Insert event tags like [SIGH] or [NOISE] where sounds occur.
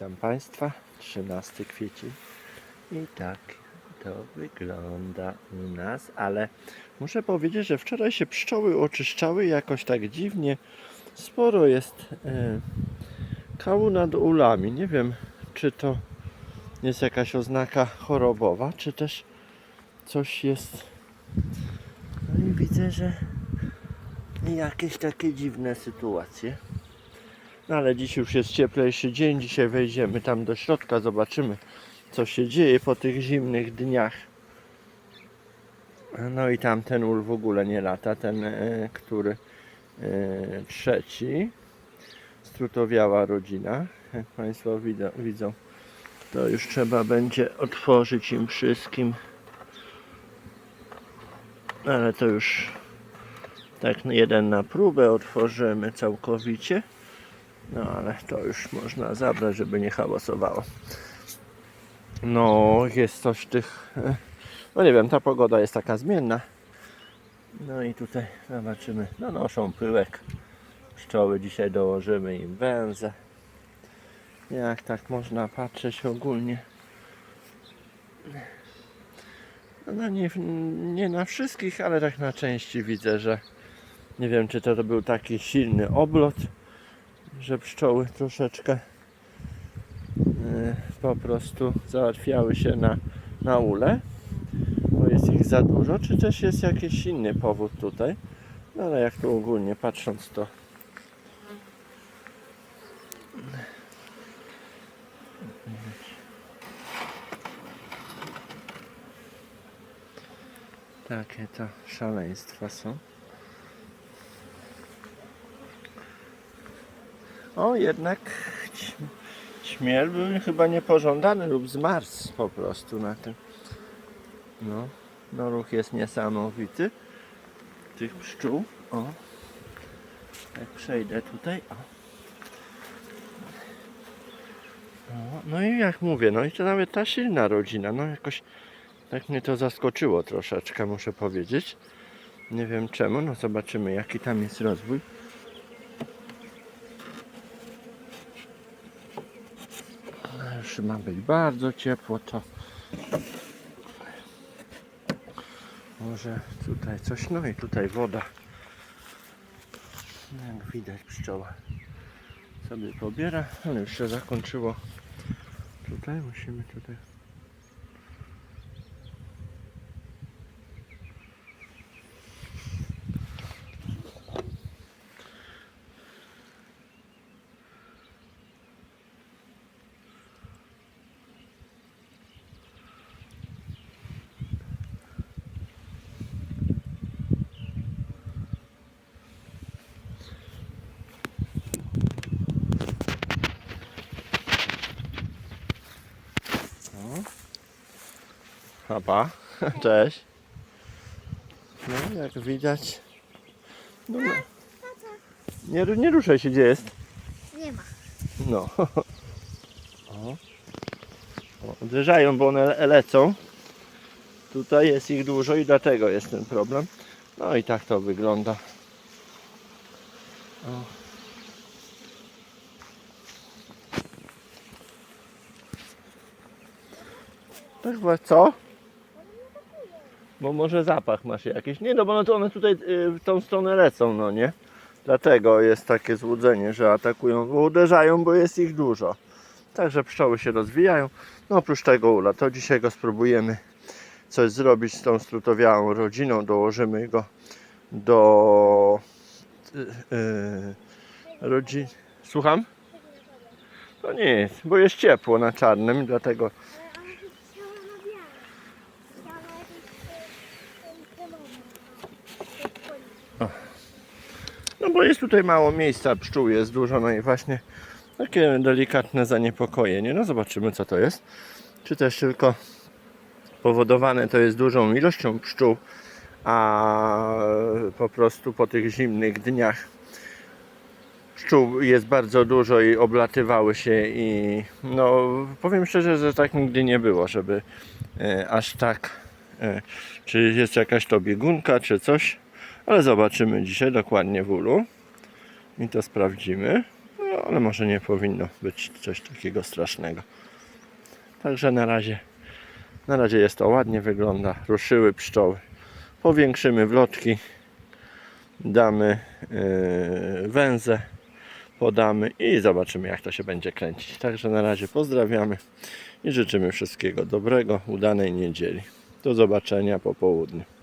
Witam Państwa, 13 kwiecień i tak to wygląda u nas, ale muszę powiedzieć, że wczoraj się pszczoły oczyszczały jakoś tak dziwnie. Sporo jest e, kału nad ulami. Nie wiem, czy to jest jakaś oznaka chorobowa, czy też coś jest. No i widzę, że jakieś takie dziwne sytuacje. No ale dziś już jest cieplejszy dzień, dzisiaj wejdziemy tam do środka, zobaczymy co się dzieje po tych zimnych dniach. No i tam ten ul w ogóle nie lata, ten, e, który e, trzeci, strutowiała rodzina, jak Państwo widzą, widzą, to już trzeba będzie otworzyć im wszystkim, ale to już tak jeden na próbę otworzymy całkowicie. No ale to już można zabrać, żeby nie hałasowało. No, jest coś tych. e, No nie wiem, ta pogoda jest taka zmienna. No i tutaj zobaczymy. No noszą pyłek. Pszczoły dzisiaj dołożymy im węzę. Jak tak można patrzeć ogólnie. No nie, nie na wszystkich, ale tak na części widzę, że nie wiem czy to był taki silny oblot że pszczoły troszeczkę e, po prostu załatwiały się na, na ule, bo jest ich za dużo, czy też jest jakiś inny powód tutaj. No ale jak tu ogólnie patrząc to takie to szaleństwa są. O, jednak śmiel był chyba niepożądany lub zmarzł po prostu na tym. No, no ruch jest niesamowity tych pszczół. O, jak przejdę tutaj. O. No, no i jak mówię, no i to nawet ta silna rodzina, no jakoś tak mnie to zaskoczyło troszeczkę, muszę powiedzieć. Nie wiem czemu, no zobaczymy jaki tam jest rozwój. Już ma być bardzo ciepło, to może tutaj coś, no i tutaj woda. Jak widać pszczoła sobie pobiera, ale już się zakończyło. Tutaj musimy tutaj. Papa, [LAUGHS] cześć. No, jak widać. No, no. Nie, nie ruszaj się, gdzie jest? Nie ma. No. [LAUGHS] O. Uderzają, bo one le- lecą. Tutaj jest ich dużo i dlatego jest ten problem. No i tak to wygląda. O. Tak chyba co? Bo może zapach masz jakiś. Nie no, bo no to one tutaj y, w tą stronę lecą, no nie? Dlatego jest takie złudzenie, że atakują, bo uderzają, bo jest ich dużo. Także pszczoły się rozwijają. No oprócz tego ula, to dzisiaj go spróbujemy coś zrobić z tą strutowiałą rodziną. Dołożymy go do yy, rodzin. Słucham? No nie, bo jest ciepło na czarnym, dlatego Ale one tu chciały na białe. Chciały jakieś kremowe. No bo jest tutaj mało miejsca, pszczół jest dużo, no i właśnie takie delikatne zaniepokojenie. No zobaczymy co to jest. Czy też tylko powodowane to jest dużą ilością pszczół, a po prostu po tych zimnych dniach pszczół jest bardzo dużo i oblatywały się i no powiem szczerze, że tak nigdy nie było, żeby e, aż tak e, czy jest jakaś to biegunka, czy coś ale zobaczymy dzisiaj dokładnie w ulu i to sprawdzimy. No ale może nie powinno być coś takiego strasznego. Także na razie, na razie jest to ładnie wygląda. Ruszyły pszczoły. Powiększymy wlotki. Damy yy, węzę. Podamy i zobaczymy jak to się będzie kręcić. Także na razie pozdrawiamy i życzymy wszystkiego dobrego, udanej niedzieli. Do zobaczenia po południu.